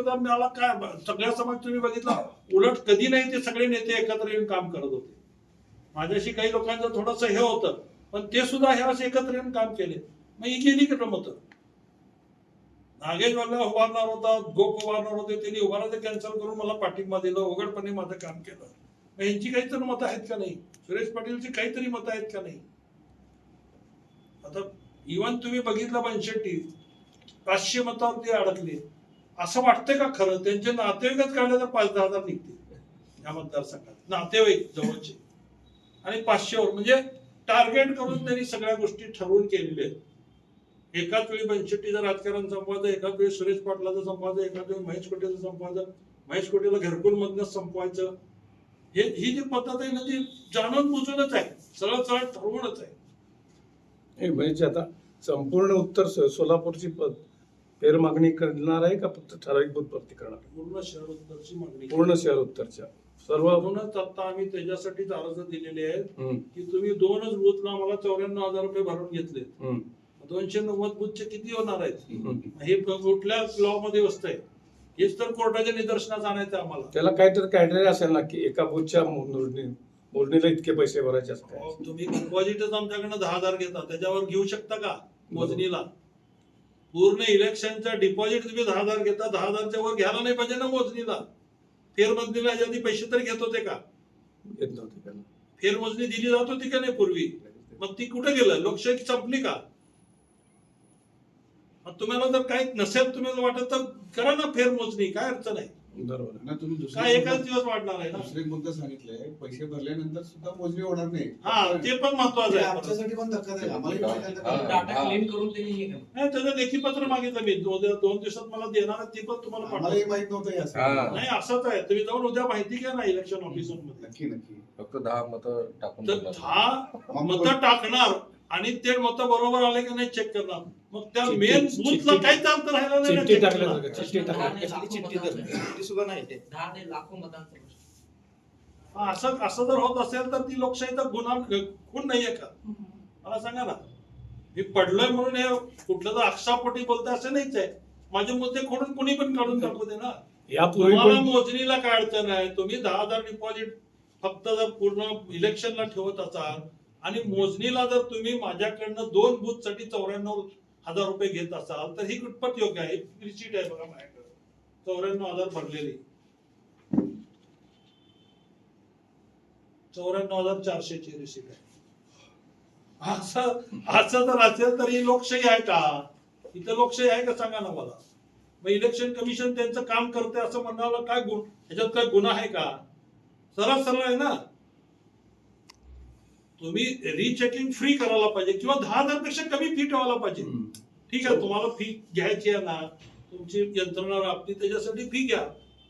सुद्धा मला काय? सगळ्या समाज तुम्ही बघितला. उलट कधी नाही ते सगळे नेते एकत्र येऊन काम करत होते. माझ्याशी काही लोकांचं थोडस हे होतं पण ते सुद्धा हे असे एकत्र येऊन काम केले. मग ही गेली का मत नागेश मला उभारणार होता गोप उभारणार होते त्यांनी उभारायचं कॅन्सल करून मला पाठिंबा दिला उघडपणे माझं काम केलं. मग यांची काहीतरी मतं आहेत का नाही? सुरेश पाटीलची काहीतरी मतं आहेत का नाही? आता इवन तुम्ही बघितलं पंचेट्टी पाचशे मतावरती अडकले. असं वाटतंय का खरं? त्यांचे नातेवाईकच काढले तर पाच दहा हजार निघतील या मतदारसंघात. नातेवाईक जवळचे. आणि पाचशेवर. म्हणजे टार्गेट करून त्यांनी सगळ्या गोष्टी ठरवून केलेल्या आहेत. एकाच वेळी पंचेट्टीचं राजकारण संपवायचं एकाच वेळी सुरेश पाटलाचं संपवायचं एकाच वेळी महेश कोटेचं संपवायचं. महेश कोटेला घरकुल मधनच संपवायचं. हे ही जी पद्धत आहे ना ती जाणून बुजूनच आहे. सरळ सरळ ठरवूनच आहे. हे म्हणजे आता संपूर्ण उत्तर सोलापूरची पद फेर मागणी करणार आहे का फक्त ठराविक बूथ भरती करणार आहे? पूर्ण शहर उत्तरची मागणी पूर्ण शहर उत्तरच्या. सर्व म्हणूनच आता आम्ही त्याच्यासाठीच अर्ज दिलेले आहेत की तुम्ही दोनच बूथला मला चौऱ्याण्णव हजार रुपये भरून घेतले दोनशे नव्वद बूथचे किती होणार आहेत. हे कुठल्या लॉ मध्ये बसतंय हेच तर कोर्टाच्या निदर्शनास आणायचं आम्हाला. त्याला काहीतरी क्रायटेरिया असेल ना की एका बूथच्या मोजणी मोजणीला इतके पैसे भरायचे असं अहो, काय तुम्ही डिपॉझिटच आमच्याकडनं दहा हजार घेता. त्याच्यावर घेऊ शकता का? मोजणीला? पूर्ण इलेक्शनचा डिपॉझिट तुम्ही दहा हजार घेता दहा हजारच्या वर घ्यायला नाही पाहिजे ना मोजणीला. फेरमोजणीला आधी पैसे तरी घेत होते का? नव्हते त्याला. फेरमोजणी दिली जात होती का नाही पूर्वी? मग ती कुठे गेलं? लोकशाही संपली का? तुम्हाला जर काही नसेल तुम्ही वाटत तर करा ना फेरमोजणी काय अडचण आहे? बरोबर. ना तुम्ही दुसरे काय एकाच दिवस वाढणार आहे ना? दुसरे मुद्दा सांगितले. पैसे भरल्यानंतर सुद्धा मोजणी होणार नाही. हा ते पण महत्वाचं ते आहे आमच्यासाठी पण धक्कादायक आम्हाला हा, पण डाटा क्लेम करून त्यांनी हे केलं. नाही त्याचं लेखीपत्र मागितलं मी. दोन दोन दिवसात मला देणार आहे, ते पण तुम्हाला आम्हालाही पाठवतो. माहीत नव्हतं हे असं. हा. नाही असंच आहे. तुम्ही जाऊन उद्या माहिती घ्या ना इलेक्शन ऑफिसरमध्ये नक्की नक्की. फक्त दहा मत टाकून तर दिलं. दहा मतं टाकणार. आणि ते मतं बरोबर आले की नाही चेक करणार. मग त्या मेन बूथला काहीच अर्थ राहिला नाही तर. हा, असं असं जर होत असेल तर ती लोकशाहीचा गुन्हा खून नाहीये का? मला सांगा ना. मी पडलोय म्हणून हे कुठलं तर अक्षापोटी बोलतोय असं नाहीच आहे. माझे मुद्दे खोडून कुणी पण काढून टाकू दे ना. यापूर्वी तुम्हाला मोजणीला काय अडचण आहे? तुम्ही दहा हजार डिपॉझिट फक्त जर पूर्ण इलेक्शनला ठेवत असाल आणि मोजणीला जर तुम्ही माझ्याकडनं दोन बूथसाठी चौऱ्याण्णव हजार रुपये घेत असाल तर ही कितपत योग्य आहे? रिसीट आहे बघा माझ्याकडे. चौऱ्याण्णव हजार भरलेली. चौऱ्याण्णव हजार चारशे ची रिसीट आहे. असं असं जर असेल तर ही लोकशाही आहे का? इथं लोकशाही आहे का? सांगा ना मला. मग इलेक्शन कमिशन त्यांचं काम करते असं म्हणाला काय गुण? ह्याच्यात काय गुन्हा आहे का? सरळ सरळ आहे ना? तुम्ही रिचेकिंग फ्री करायला पाहिजे किंवा दहा हजारपेक्षा कमी फी ठेवायला पाहिजे. ठीक आहे तुम्हाला फी घ्यायची आहे ना तुमची यंत्रणा राबती त्याच्यासाठी फी घ्या.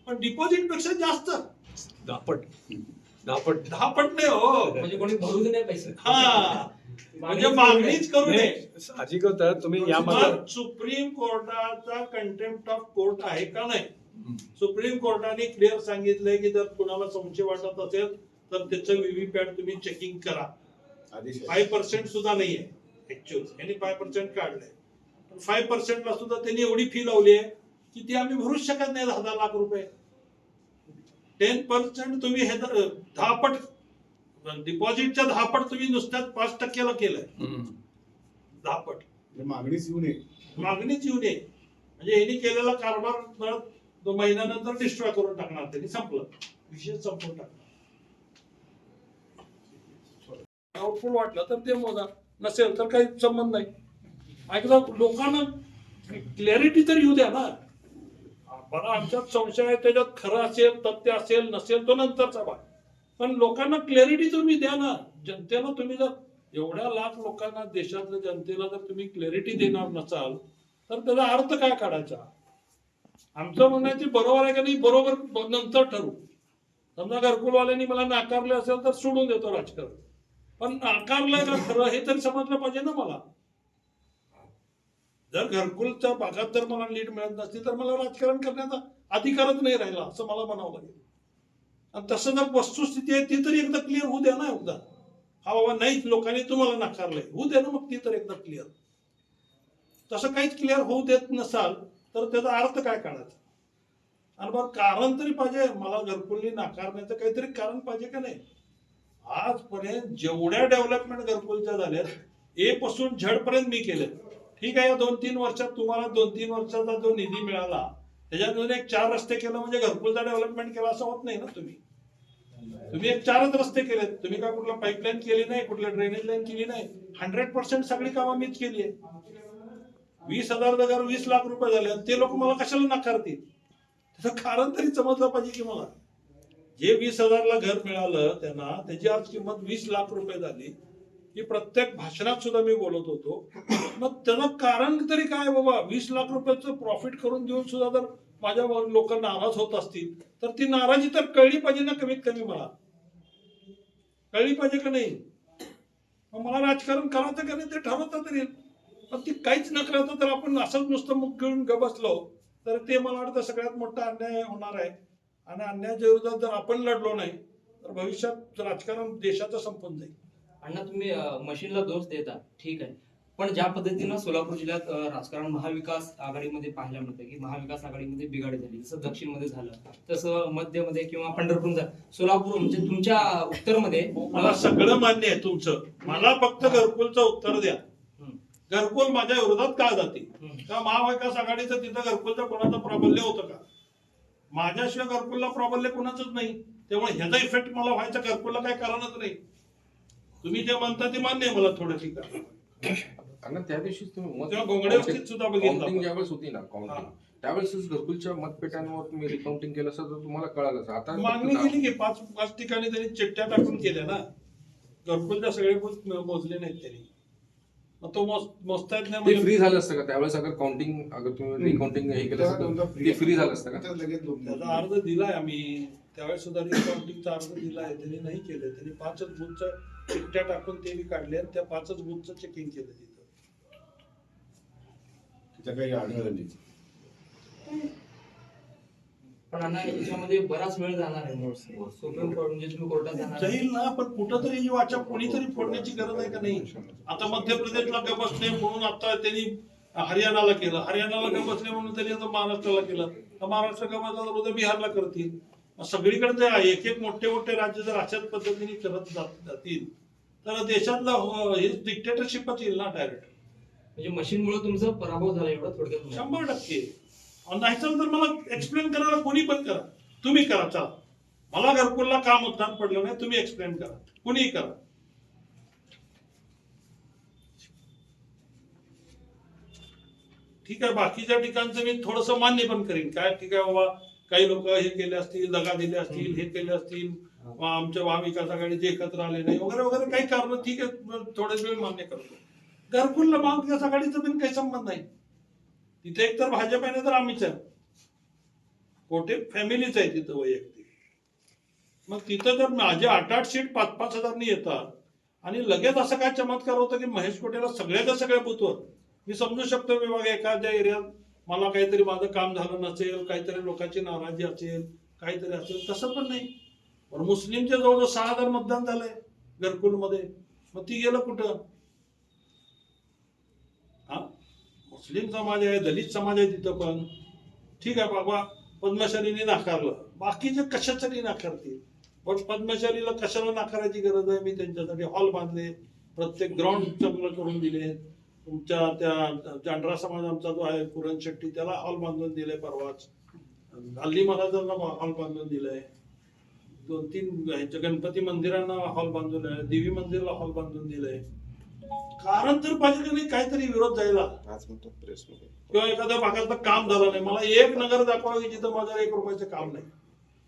पण डिपॉझिटपेक्षा जास्त. दापट दापट दहा पट नाही हो. म्हणजे कोणी भरू दे नाही पैसे. हा. म्हणजे मागणीच करू नये. साहजिक होतं तुम्ही यामध्ये मग सुप्रीम कोर्टाचा कंटेम्प्ट ऑफ कोर्ट आहे का नाही. सुप्रीम कोर्टाने क्लिअर सांगितलंय की जर कुणाला संशय वाटत असेल तर त्याचं व्हीव्हीपॅट तुम्ही चेकिंग करा. फाय पर्सेंट सुद्धा नाहीये ऍक्च्युअल यांनी फाय पर्सेंट काढलंय. पण फाय पर्सेंटला सुद्धा त्यांनी एवढी फी लावली आहे की ती आम्ही भरूच शकत नाही दहा दहा लाख रुपये. टेन पर्सेंट तुम्ही हे दहा पट डिपॉझिटच्या दहा पट तुम्ही नुसत्याच पाच टक्क्याला केलंय. हम्म. दहा पट म्हणजे मागणीच येऊ नये. मागणीच येऊ नये. म्हणजे यांनी केलेला कारभार महिन्यानंतर डिस्ट्रॉय करून टाकणार त्यांनी संपलं. विषय संपवून टाकणार डाऊटफुल वाटलं तर ते मोजा. नसेल तर काही संबंध नाही. ऐकला? लोकांना क्लॅरिटी तर येऊ द्या ना. बरं आमच्यात संशय आहे त्याच्यात खरं असेल तथ्य असेल नसेल तो नंतरचा भाग. पण लोकांना क्लॅरिटी तुम्ही द्या ना. जनतेला तुम्ही जर एवढ्या लाख लोकांना देशातल्या जनतेला जर तुम्ही क्लॅरिटी देणार नसाल तर त्याचा अर्थ काय काढायचा? आमचं म्हणायचं बरोबर आहे का नाही बरोबर नंतर ठरवू. समजा घरकुलवाल्यांनी मला नाकारले असेल तर सोडून देतो राजकारण. पण नाकारलं का खरं हे तरी समजलं पाहिजे ना मला. जर घरकुलच्या भागात जर मला लीड मिळत नसती तर मला राजकारण करण्याचा अधिकारच नाही राहिला असं मला म्हणावं लागेल. आणि तसं जर वस्तुस्थिती आहे ती तरी एकदा क्लिअर होऊ द्या ना एकदा. हा बाबा नाहीच लोकांनी तुम्हाला नाकारलंय. होऊ द्या ना मग ती तर एकदा क्लिअर तसं काहीच क्लिअर होऊ देत नसाल तर त्याचा अर्थ काय काढायचा? आणि मग कारण तरी पाहिजे मला घरकुलनी नाकारण्याचं काहीतरी कारण पाहिजे का नाही? आजपर्यंत जेवढ्या डेव्हलपमेंट घरकुलच्या झाल्यात ए पासून झड पर्यंत मी केले ठीक आहे या दोन तीन वर्षात तुम्हाला दोन तीन वर्षाचा जो निधी मिळाला त्याच्यातून एक चार रस्ते केलं म्हणजे घरकुलचा डेव्हलपमेंट केला असं होत नाही ना तुम्ही. तुम्ही एक चारच रस्ते केलेत. तुम्ही का कुठला पाईपलाईन केली नाही कुठल्या ड्रेनेज लाईन केली नाही. हंड्रेड पर्सेंट सगळी कामं मीच केली आहे. वीस हजार जागावर वीस लाख रुपये झाले ते लोक मला कशाला नाकारतील? त्याचं कारण तरी समजलं पाहिजे की मला. जे वीस हजारला घर मिळालं त्यांना त्याची आज किंमत वीस लाख रुपये झाली. ही प्रत्येक भाषणात सुद्धा मी बोलत होतो. मग त्याला कारण तरी काय बाबा? वीस लाख रुपयाचं प्रॉफिट करून देऊन सुद्धा जर माझ्या लोक नाराज होत असतील तर ती नाराजी तर कळली पाहिजे ना कमीत कमी मला. कळली पाहिजे का नाही? मला राजकारण करायचं का नाही ते ठरवता तरी. येईल. पण ती काहीच न करायचं तर आपण असंच नुसतं मुख घेऊन बसलो तर ते मला वाटतं सगळ्यात मोठा अन्याय होणार आहे. आणि अन्यायाच्या विरोधात जर आपण लढलो नाही तर भविष्यात राजकारण देशाचं संपून जाईल. अण्णा तुम्ही मशीनला दोष देता. ठीक आहे. पण ज्या पद्धतीनं सोलापूर जिल्ह्यात राजकारण महाविकास आघाडीमध्ये पाहायला मिळतं की महाविकास आघाडीमध्ये बिघाडी झाली जसं दक्षिणमध्ये झालं तसं मध्यमध्ये किंवा पंढरपूर सोलापूर म्हणजे तुमच्या उत्तरमध्ये मला सगळं मान्य आहे तुमचं. मला फक्त घरकुलचं उत्तर द्या. घरकुल माझ्या विरोधात का जाते. का महाविकास आघाडीचं तिथं घरकुलचं कोणाचं प्राबल्य होतं का? माझ्याशिवाय घरकुलला प्राबल्य कोणाचंच नाही त्यामुळे ह्याचा इफेक्ट मला व्हायचा घरकुलला काही कारणच नाही तुम्ही जे म्हणता ते मान्य आहे मला थोडं ठीक आहे आणि त्या दिवशी तुम्ही तेव्हा सुद्धा बघितलं. ज्यावेळेस होती ना. काउंटिंग त्यावेळेस घरकुलच्या मतपेट्यांवर तुम्ही रिकाउंटिंग केलं असं तर तुम्हाला कळालं असं. आता मागणी केली की पाच पाच ठिकाणी त्यांनी चिठ्ठ्या टाकून केल्या ना घरकुलच्या सगळे मोजले नाहीत त्यांनी तो मोज मोजता येत नाही ते म्हणजे फ्री झालं असतं का? त्यावेळेस अगर काउंटिंग अगर तुम्ही रिकाउंटिंग हे केलं असतं. ते फ्री झालं. असतं का? लगेच दोन- त्याचा अर्ज दिलाय आम्ही. त्यावेळेस सुद्धा रिकाउंटिंगचा अर्ज दिलाय. त्यांनी नाही केलं. त्यांनी पाचच बूथचं चिठ्ठ्या टाकून ते बी काढले आणि त्या पाचच बूथचं चेकिंग केलं तिथं. तिथं काही आढळलं नाही. याच्यामध्ये बराच वेळ जाणार आहे. सुप्रीम कोर्ट म्हणजे तुम्ही कोर्टात जाणार आहे. जाईल ना पण कुठं तरी ही वाचा कोणीतरी फोडण्याची गरज आहे का नाही? आता मध्य प्रदेशला का बसले म्हणून आता त्यांनी हरियाणाला केलं. हरियाणाला का बसले म्हणून त्यांनी आता महाराष्ट्राला केलं? तर महाराष्ट्र का बसला तर उद्या बिहारला करतील. सगळीकडे जर एक एक मोठे मोठे राज्य जर अशाच पद्धतीने करत जात- जातील तर देशातला अं, हे डिक्टेटरशिपच येईल ना डायरेक्ट म्हणजे मशीनमुळे तुमचा पराभव झाला एवढं थोडक्यात. शंभर टक्के. नाही तर मला एक्सप्लेन करायला कोणी पण करा. तुम्ही करा चला. मला घरकुलला का मतदान पडलं नाही तुम्ही एक्सप्लेन करा. कुणीही करा. ठीक आहे बाकीच्या ठिकाणचं मी थोडस मान्य पण करीन. काय ठीक आहे बाबा काही लोक हे केले असतील दगा दिले असतील हे केले असतील वा आमच्या महाविकास आघाडीचे एकत्र आले नाही वगैरे वगैरे काही कारण ठीक आहे थोडे वेळ मान्य करतो. घरकुलला महाविकास आघाडीचा पण काही संबंध नाही. तिथे एक तर भाजप आहे ना तर आम्हीच आहे कोठे? फॅमिलीच आहे तिथं वैयक्तिक. मग तिथं जर माझे आठ आठ सीट पाच पाच हजारनी येतात आणि लगेच असं काय चमत्कार होतं की महेश कोटेला सगळ्याच्या सगळ्या बुथवर मी समजू शकतो विभाग एखाद्या एरियात मला काहीतरी माझं काम झालं नसेल काहीतरी लोकांची नाराजी असेल काहीतरी असेल तसं पण नाही. पण मुस्लिमच्या जवळजवळ सहा हजार मतदान झालंय घरकुलमध्ये. मग ती गेलं कुठं हा मुस्लिम समाज आहे दलित समाज आहे तिथं पण. ठीक आहे बाबा पद्मशालीने नाकारलं. बाकीचे कशासाठी नाकारतील? पण पद्मशालीला कशाला नाकारायची गरज आहे? मी त्यांच्यासाठी हॉल बांधले प्रत्येक ग्राउंड चांगलं करून दिले. तुमच्या त्या जांडरा समाज आमचा जो आहे पुरण शेट्टी त्याला हॉल बांधून दिले परवाच. हल्ली महाराजांना हॉल बांधून दिलाय. दोन तीन ह्याच्या गणपती मंदिरांना हॉल बांधून आहे देवी मंदिरला हॉल बांधून दिलंय. कारण तर पाहिजे की नाही काहीतरी विरोध जायला किंवा एखाद्या भागातलं काम झालं नाही. मला एक नगर दाखवा की जिथं माझं एक रुपयाचं काम नाही.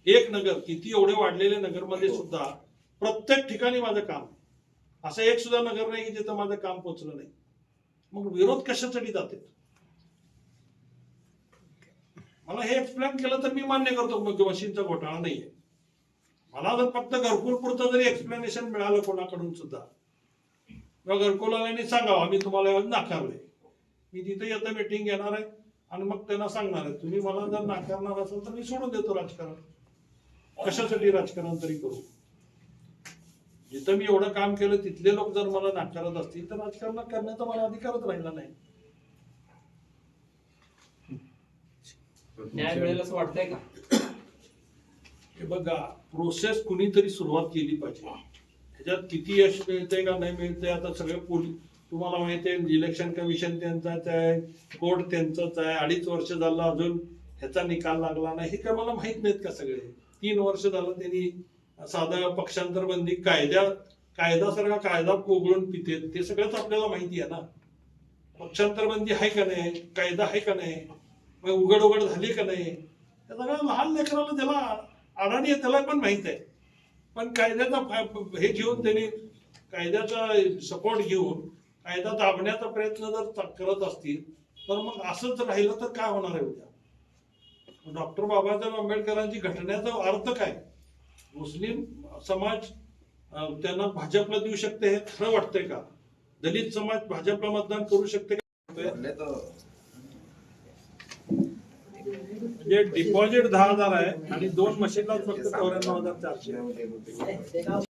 एक नगर किती एवढे वाढलेले नगरमध्ये सुद्धा प्रत्येक ठिकाणी माझं काम. असं एक सुद्धा नगर नाही की जिथं माझं काम पोचलं नाही. मग विरोध कशासाठी जाते? मला हे एक्सप्लेन केलं तर मी मान्य करतो मग मशीनचा घोटाळा नाहीये. मला जर फक्त घरकुल पुरतं जरी एक्सप्लेनेशन मिळालं कोणाकडून सुद्धा घरकुलाने सांगावं आम्ही तुम्हाला नाकारले मी तिथे येतं मीटिंग घेणार आहे आणि मग त्यांना सांगणार आहे तुम्ही मला जर नाकारणार असाल तर मी सोडून देतो राजकारण. कशासाठी राजकारण तरी करू? जिथं मी एवढं काम केलं तिथले लोक जर मला नाकारत असतील तर राजकारण करण्याचा मला अधिकारच राहिला नाही. न्याय मिळेल असं वाटतंय का? हे बघा प्रोसेस कुणीतरी सुरुवात केली पाहिजे. ह्याच्यात किती यश मिळते का नाही मिळते आता सगळे पोलीस तुम्हाला माहिती आहे इलेक्शन कमिशन त्यांचाच आहे कोर्ट त्यांचाच आहे. अडीच वर्ष झालं अजून ह्याचा निकाल लागला नाही. हे काय मला माहीत नाहीत का सगळे? तीन वर्ष झालं त्यांनी साधं पक्षांतर बंदी कायद्या कायदासारखा कायदा कोगळून पिते. ते सगळंच आपल्याला माहिती आहे ना. पक्षांतर बंदी आहे का नाही? कायदा आहे का नाही? मग उघड उघड झाली का नाही? त्या सगळ्या लहान लेकराला त्याला अडाणी आहे त्याला पण माहीत आहे. पण कायद्याचा हे घेऊन त्यांनी कायद्याचा सपोर्ट घेऊन कायदा दाबण्याचा प्रयत्न जर करत असतील तर मग असंच राहिलं तर काय होणार आहे उद्या? डॉक्टर बाबासाहेब आंबेडकरांची घटनेचा अर्थ काय? मुस्लिम समाज त्यांना भाजपला देऊ शकते हे खरं वाटतंय का? दलित समाज भाजपला मतदान करू शकते का? म्हणजे डिपॉझिट दहा हजार आहे आणि दोन मशीनला फक्त चौऱ्याण्णव हजार चारशे